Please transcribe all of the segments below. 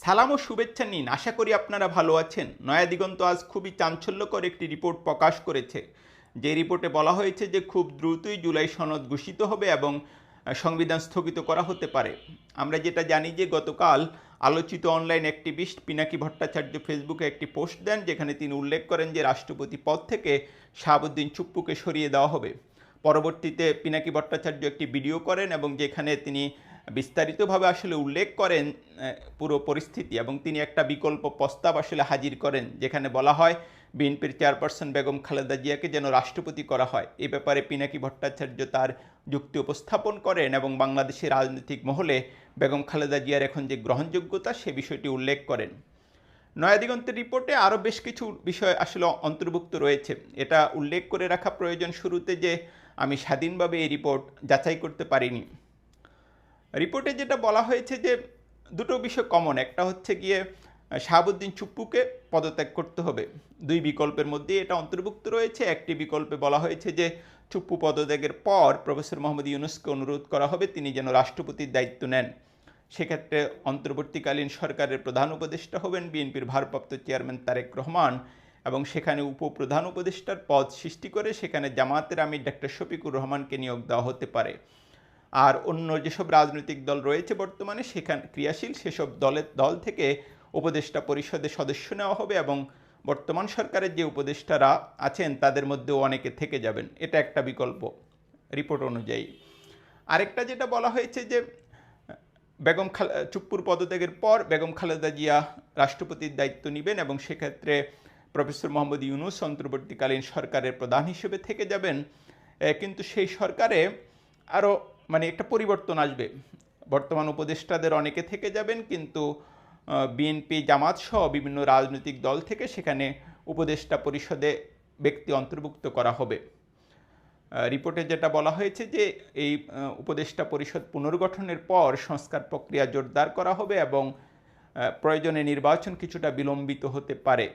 সালাম ও শুভেচ্ছা নিন। আশা করি আপনারা ভালো আছেন। নয়া দিগন্ত আজ খুবই চাঞ্চল্যকর একটি রিপোর্ট প্রকাশ করেছে। যে রিপোর্টে বলা হয়েছে যে, খুব দ্রুতই জুলাই সনদ ঘোষিত হবে এবং সংবিধান স্থগিত করা হতে পারে। আমরা যেটা জানি যে, গতকাল আলোচিত অনলাইন অ্যাক্টিভিস্ট পিনাকি ভট্টাচার্য ফেসবুকে একটি পোস্ট দেন, যেখানে তিনি উল্লেখ করেন যে, রাষ্ট্রপতি পদ থেকে শাহাবুদ্দিন চুপ্পুকে সরিয়ে দেওয়া হবে। পরবর্তীতে পিনাকি ভট্টাচার্য একটি ভিডিও করেন এবং যেখানে তিনি বিস্তারিতভাবে আসলে উল্লেখ করেন পুরো পরিস্থিতি এবং তিনি একটা বিকল্প প্রস্তাব আসলে হাজির করেন, যেখানে বলা হয়, বিএনপির চেয়ারপারসন বেগম খালেদা জিয়াকে যেন রাষ্ট্রপতি করা হয়। এ ব্যাপারে পিনাকি ভট্টাচার্য তার যুক্তি উপস্থাপন করেন এবং বাংলাদেশের রাজনৈতিক মহলে বেগম খালেদা জিয়ার এখন যে গ্রহণযোগ্যতা, সে বিষয়টি উল্লেখ করেন। নয়াদিগন্তের রিপোর্টে আরও বেশ কিছু বিষয় আসলে অন্তর্ভুক্ত রয়েছে। এটা উল্লেখ করে রাখা প্রয়োজন শুরুতে যে, আমি স্বাধীনভাবে এই রিপোর্ট যাচাই করতে পারিনি। রিপোর্টে যেটা বলা হয়েছে যে দুটো বিষয় কমন একটা হচ্ছে গিয়ে শাহাবুদ্দিন চুপ্পুকে পদত্যাগ করতে হবে। দুই বিকল্পের মধ্যে এটা অন্তর্ভুক্ত রয়েছে। একটি বিকল্পে বলা হয়েছে যে, চুপ্পু পদত্যাগের পর প্রফেসর মোহাম্মদ ইউনুসকে অনুরোধ করা হবে, তিনি যেন রাষ্ট্রপতির দায়িত্ব নেন। সেক্ষেত্রে অন্তর্বর্তীকালীন সরকারের প্রধান উপদেষ্টা হবেন বিএনপির ভারপ্রাপ্ত চেয়ারম্যান তারেক রহমান এবং সেখানে উপপ্রধান উপদেষ্টার পদ সৃষ্টি করে সেখানে জামায়াতের আমির ডাক্তার শফিকুর রহমানকে নিয়োগ দেওয়া হতে পারে। আর অন্য যেসব রাজনৈতিক দল রয়েছে বর্তমানে, সেখানে, ক্রিয়াশীল সেসব দলের দল থেকে উপদেষ্টা পরিষদের সদস্য নেওয়া হবে এবং বর্তমান সরকারের যে উপদেষ্টারা আছেন, তাদের মধ্যেও অনেকে থেকে যাবেন। এটা একটা বিকল্প রিপোর্ট অনুযায়ী। আরেকটা যেটা বলা হয়েছে যে, বেগম খাল, চুপ্পুর পদত্যাগের পর বেগম খালেদা জিয়া রাষ্ট্রপতির দায়িত্ব নেবেন এবং সেক্ষেত্রে প্রফেসর মোহাম্মদ ইউনুস অন্তর্বর্তীকালীন সরকারের প্রধান হিসেবে থেকে যাবেন। কিন্তু সেই সরকারে আরও মানে একটা পরিবর্তন আসবে। বর্তমান উপদেষ্টাদের অনেকে থেকে যাবেন, কিন্তু বিএনপি জামাত সহ বিভিন্ন রাজনৈতিক দল থেকে সেখানে উপদেষ্টা পরিষদে ব্যক্তি অন্তর্ভুক্ত করা হবে। রিপোর্টে যেটা বলা হয়েছে যে, এই উপদেষ্টা পরিষদ পুনর্গঠনের পর সংস্কার প্রক্রিয়া জোরদার করা হবে এবং প্রয়োজনে নির্বাচন কিছুটা বিলম্বিত হতে পারে।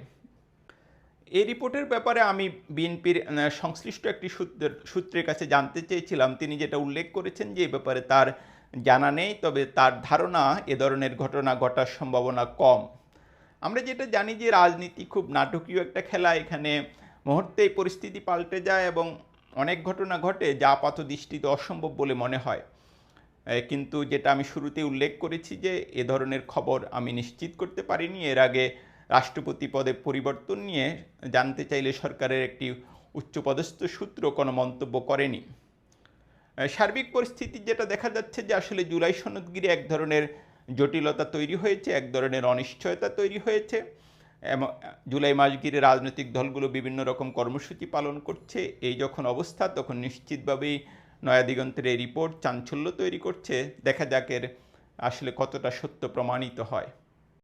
এই রিপোর্টের ব্যাপারে আমি বিএনপির সংশ্লিষ্ট একটি সূত্রের সূত্রের কাছে জানতে চেয়েছিলাম। তিনি যেটা উল্লেখ করেছেন যে এ ব্যাপারে তার জানা নেই, তবে তার ধারণা এ ধরনের ঘটনা ঘটার সম্ভাবনা কম। আমরা যেটা জানি যে, রাজনীতি খুব নাটকীয় একটা খেলা। এখানে মুহূর্তেই পরিস্থিতি পাল্টে যায় এবং অনেক ঘটনা ঘটে যা আপাত দৃষ্টিতে অসম্ভব বলে মনে হয়। কিন্তু যেটা আমি শুরুতে উল্লেখ করেছি যে, এ ধরনের খবর আমি নিশ্চিত করতে পারিনি। এর আগে রাষ্ট্রপতি পদে পরিবর্তন নিয়ে জানতে চাইলে সরকারের একটি উচ্চপদস্থ সূত্র কোনো মন্তব্য করেনি। সার্বিক পরিস্থিতি যেটা দেখা যাচ্ছে যে আসলে জুলাই সনদগিরি এক ধরনের জটিলতা তৈরি হয়েছে, এক ধরনের অনিশ্চয়তা তৈরি হয়েছে। এবং জুলাই মাস ঘিরে রাজনৈতিক দলগুলো বিভিন্ন রকম কর্মসূচি পালন করছে। এই যখন অবস্থা, তখন নিশ্চিতভাবেই নয়া দিগন্তের এই রিপোর্ট চাঞ্চল্য তৈরি করছে। দেখা যাক এর আসলে কতটা সত্য প্রমাণিত হয়।